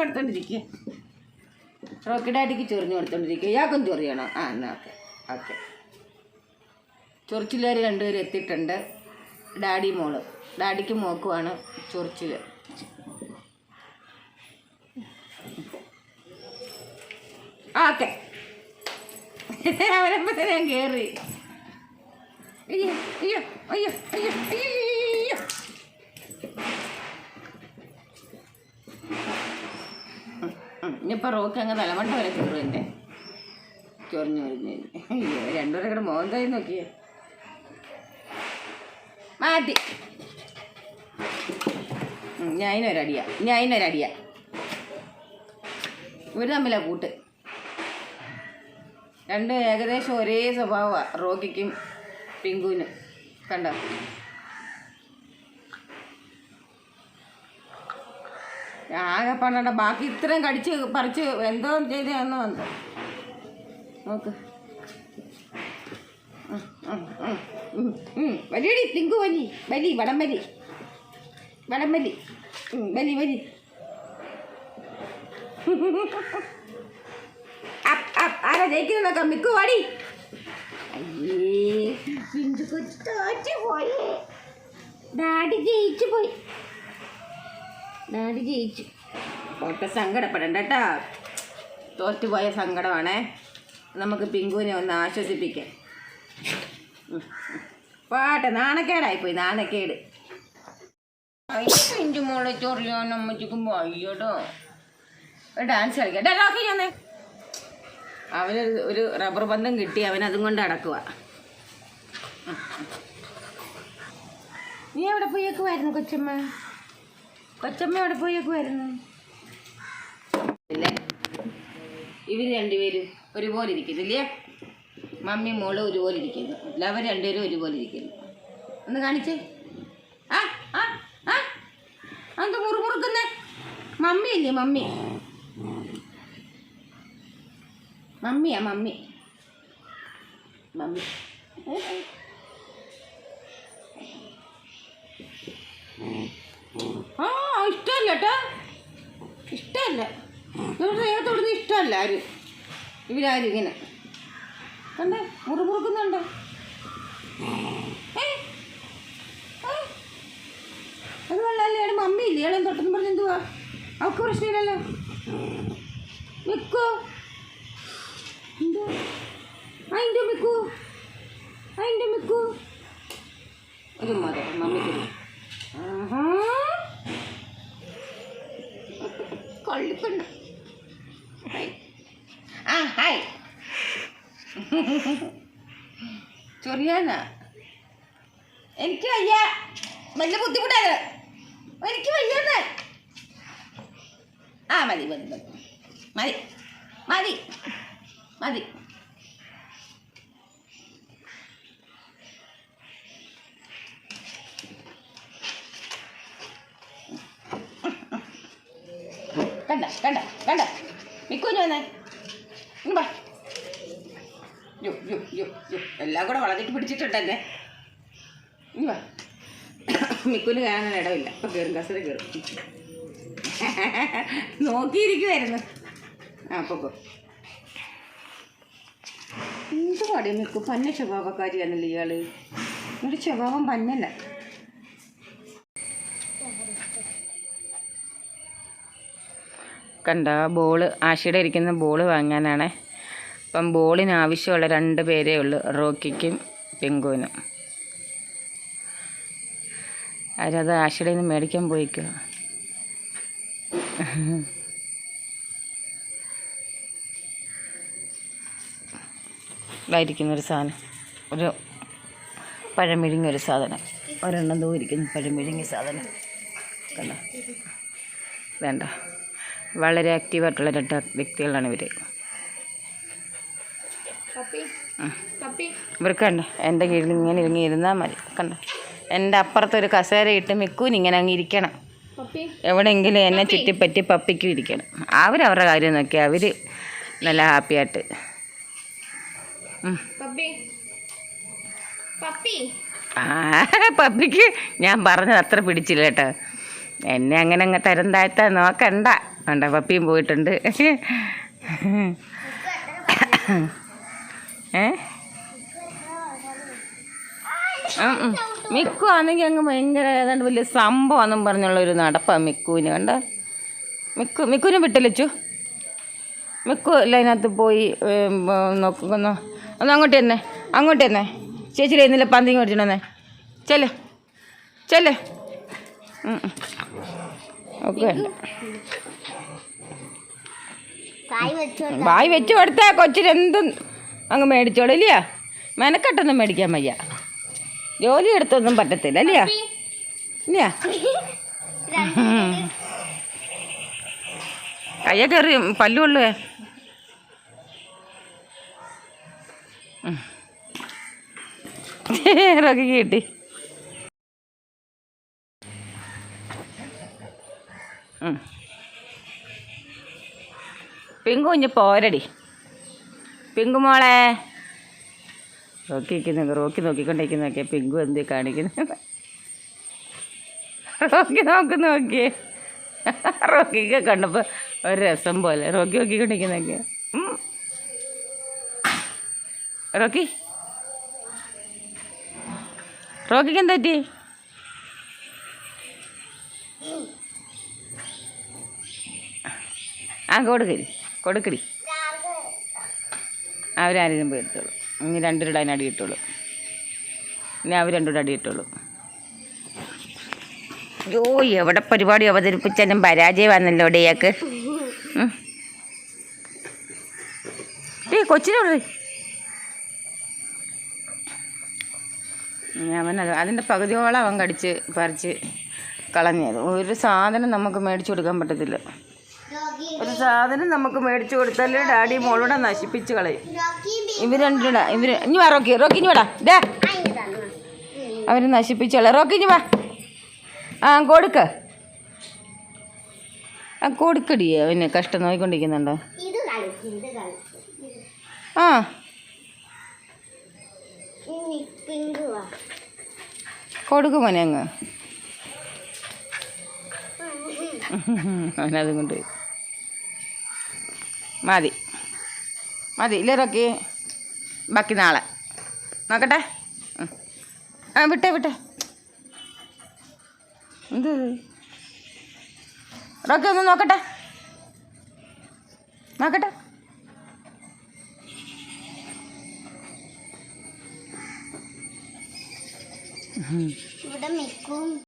കൊടുത്തോണ്ടിരിക്കുക Rocky ഡാഡിക്ക് ചൊറിഞ്ഞു കൊടുത്തോണ്ടിരിക്കുക ഇയാൾക്കും ചൊറിയണോ. ആ എന്നാ ഓക്കെ. ഓക്കെ. ചൊറിച്ചിലുകാർ രണ്ടുപേരും എത്തിയിട്ടുണ്ട്. ഡാഡി മോൾ. ഡാഡിക്ക് മോക്കുവാണ് ചൊറിച്ചിൽ ഓക്കെ. അവരപ്പോൾ ഞാൻ കയറി അയ്യോ അയ്യോ അയ്യോ അയ്യോ അയ്യോ. ഇനിയിപ്പോൾ റോക്ക് അങ്ങ് തലമണ്ട വരെ കയറും എന്റെ ചൊറിഞ്ഞു വരുന്നതിന് അയ്യോ രണ്ടുപേരും കൂടെ മോഹൻ കൈ നോക്കിയേ. മാറ്റി. ഞാൻ അതിനൊരടിയാ ഞാൻ അതിനൊരടിയാ ഇവർ തമ്മിലാ കൂട്ട്. രണ്ട് ഏകദേശം ഒരേ സ്വഭാവമാണ് റോക്കിക്കും പിങ്കുവിനും. കണ്ടോ? ആകെ പണ്ടണ്ട ബാക്കി ഇത്രയും കടിച്ച് പറിച്ച് എന്തോ ചെയ്ത് എന്ന് വന്നു. നോക്ക്. വലിയടി തിങ്കു വലി. വലി വടം വലി. വടം വലി. വലി വലി. ആരാ ജയിക്കുന്നത് നോക്കാം. മിക്കു വാടി. അയ്യേ. പോയി. ഡാഡി ജയിച്ചു പോയി. ഡാഡി ജയിച്ചു. ഒട്ടും സങ്കടപ്പെടണ്ട കേട്ടോ. തോറ്റുപോയ സങ്കടമാണേ. നമുക്ക് പിങ്കുവിനെ ഒന്ന് ആശ്വസിപ്പിക്കാം. പാട്ടെ നാണക്കേടായിപ്പോയി നാണക്കേട്. എന്റെ മോളെ ചൊറിയോ അമ്മച്ചിക്കും അയ്യോടോ ഡാൻസ് കളിക്കാം. ഡാ നോക്കി ഞാൻ അവന് ഒരു റബ്ബർ ബന്ധം കിട്ടി അവൻ അതും കൊണ്ട് അടക്കുക നീ എവിടെ പോയേക്കുമായിരുന്നു കൊച്ചമ്മ? കൊച്ചമ്മ അവിടെ പോയി ഇല്ലേ? ഇവർ രണ്ടുപേരും ഒരുപോലെ ഇരിക്കുന്നില്ലേ മമ്മി മോൾ ഒരുപോലെ ഇരിക്കുന്നു. എല്ലാവരും രണ്ടുപേരും ഒരുപോലെ ഇരിക്കുന്നു. ഒന്ന് കാണിച്ചേ. എന്താ മുറുമുറുക്കുന്നേ? മമ്മി ഇല്ലേ മമ്മി? മമ്മിയാ മമ്മി. മമ്മി. ഇഷ്ടമല്ല. ഇവരുടെ ദേഹത്തോടുന്ന് ഇഷ്ടമല്ല ആരും? ഇവരാരും ഇങ്ങനെ? കണ്ടേ? മുറുമുറുക്കുന്നുണ്ട്? ഏ? അത് കൊള്ളാല്ലേ മമ്മി ഇല്ലേ ഇയാളെ തൊട്ടെന്ന് പറഞ്ഞ് എന്തുവാ? അവൾക്ക് പ്രശ്നമില്ലല്ലോ. വെക്കോ. എന്തോ അതിന്റെ വെക്കൂ. അതിന്റെ വെക്കൂ. ഒരു മതം മമ്മിക്ക്. ആഹാ. കൊള്ളിപ്പെണ്ണ ആ ഹായ് ചൊറിയാനാ? എനിക്ക് വയ്യ. വലിയ ബുദ്ധിമുട്ടാണ് എനിക്ക് വയ്യാന്ന്. ആ മതി മതി. മതി. മതി. മതി. കണ്ട കണ്ട കണ്ട. മിക്കൂന് വന്നേ. ഇങ്ങ് വാ. യോ യോ യോ യോ എല്ലാം കൂടെ വളർന്നിട്ട് പിടിച്ചിട്ടുണ്ടെന്നെ ഇങ്ങ് വാ. മിക്കുന് കാണാൻ ഇടമില്ല ഇപ്പം കയറും കസര കയറും നോക്കിയിരിക്കുമായിരുന്നു ആ പൊക്കോ എന്ത് പാടിയ മിക്കു പന്ന സ്വഭാവക്കാരിയാണല്ലോ ഇയാൾ. ഒരു സ്വഭാവം പന്നല്ല. കണ്ട? ബോൾ ആശയുടെ ഇരിക്കുന്ന ബോൾ വാങ്ങാനാണ്. അപ്പം ബോളിന് ആവശ്യമുള്ള രണ്ട് പേരേ ഉള്ളൂ റോക്കിക്കും പിങ്കുവിനും. അവരത് ആശയുടെ നിന്ന് മേടിക്കാൻ പോയിക്കുക ഇതായിരിക്കുന്നൊരു സാധനം. ഒരു പഴമിഴുങ്ങിയ ഒരു സാധനം. ഒരെണ്ണം തൂരിക്കുന്ന പഴമിഴുങ്ങിയ സാധനം. കണ്ടോ? വേണ്ട. വളരെ ആക്റ്റീവായിട്ടുള്ള രണ്ട് വ്യക്തികളാണ് ഇവർ ഇവർക്ക് കണ്ട? എന്റെ കീഴിൽ ഇങ്ങനെ ഇറങ്ങി ഇരുന്നാൽ മതി. കണ്ട? എന്റെ അപ്പുറത്തൊരു കസേര ഇട്ട് മിക്കൂന് ഇങ്ങനെ അങ്ങ് ഇരിക്കണം. എവിടെയെങ്കിലും എന്നെ ചുറ്റിപ്പറ്റി പപ്പിക്കും ഇരിക്കണം. അവരവരുടെ കാര്യം നോക്കി. അവർ നല്ല ഹാപ്പിയായിട്ട് ആയിട്ട്. പപ്പിക്ക് ഞാൻ പറഞ്ഞത് അത്ര പിടിച്ചില്ല കേട്ടോ. എന്നെ അങ്ങനെ അങ്ങ് തരം താഴ്ത്താൻ നോക്കണ്ട. വേണ്ട പപ്പിയും പോയിട്ടുണ്ട്. ഏ. മിക്കു ആണെങ്കിൽ അങ്ങ് ഭയങ്കര ഏതാണ്ട് വലിയ സംഭവമാണെന്നും പറഞ്ഞുള്ള ഒരു നടപ്പാണ് മിക്കുവിന് കണ്ട? മിക്കു മിക്കുവിനെ വിട്ടില്ലച്ചു മിക്കു അല്ല അതിനകത്ത് പോയി നോക്കുന്നു ഒന്ന് അങ്ങോട്ട് തന്നെ അങ്ങോട്ട് തന്നെ ചേച്ചി ഇന്നില്ല പന്തി മേടിച്ചിട്ടുണ്ടെന്നേ ചെല്ലേ ചെല്ല്. ഉം, ഉണ്ട്. വായി വെച്ച്. കൊടുത്താൽ കൊച്ചിന് എന്തും അങ്ങ് മേടിച്ചോളൂ ഇല്ല മെനക്കെട്ടൊന്നും മേടിക്കാൻ വയ്യ. ജോലി എടുത്തൊന്നും പറ്റത്തില്ല അല്ലയാ ഇല്ല കയ്യ കയറി പല്ലുള്ളേ ഇറക്കി കിട്ടി. പിങ്കു കുഞ്ഞ് പോരടി. പിങ്കു മോളെ. റോക്കി നിൽക്കുന്നു റോക്കി നോക്കിക്കൊണ്ടിരിക്കുന്നു നോക്കിയാൽ പിങ്കു എന്ത് കാണിക്കുന്നു? റോക്കി നോക്കി നോക്കിയേ. റോക്കിക്ക് കണ്ടപ്പോൾ ഒരു രസം പോലെ. Rocky നോക്കിക്കൊണ്ടിരിക്കുന്നൊക്കെ Rocky. റോക്കിക്ക് എന്താ പറ്റി? ആ കൊടുക്കടി കൊടുക്കടി. അവരാരും പോയി എടുത്തോളൂ. ഇനി രണ്ടുപേരുടെ അതിന് അടി കിട്ടുള്ളൂ ഇനി അവർ രണ്ടുപേരുടെ അടി കിട്ടുള്ളൂ അയ്യോ എവിടെ പരിപാടി അവതരിപ്പിച്ചാലും പരാജയമാണല്ലോ ഇടയാക്ക്. ഏ കൊച്ചിനോട്. അവൻ അത് അതിന്റെ പകുതിയോളം അവൻ കടിച്ച് പറിച്ച് കളഞ്ഞത്. ഒരു സാധനം നമുക്ക് മേടിച്ചു കൊടുക്കാൻ പറ്റത്തില്ല. ഒരു സാധനം നമുക്ക് മേടിച്ചു കൊടുത്താൽ ഡാഡി മോളൂടെ നശിപ്പിച്ച് കളയും. ഇവർ രണ്ടിടാ ഇവർ ഇനി വാ റോക്കി റോക്കി ഇനി വേടാ. ഡേ അവർ നശിപ്പിച്ച് കളയും. റോക്കി ഇനി വാ. ആ കൊടുക്ക. ആ കൊടുക്കടി അവന് കഷ്ടം കളിക്കും ആ. ഇനി പിങ്ക് വാ കൊടുക്ക് മോനെ അങ്ങ്. അവനതും കൊണ്ട് പോയി. മതി. മതി ഇല്ലേ റോക്കി? ബാക്കി നാളെ. നോക്കട്ടെ. ആ വിട്ടേ വിട്ടേ. എന്ത്? റോക്കി ഒന്ന് നോക്കട്ടെ. നോക്കട്ടെ. ഇവിടെ മിക്കും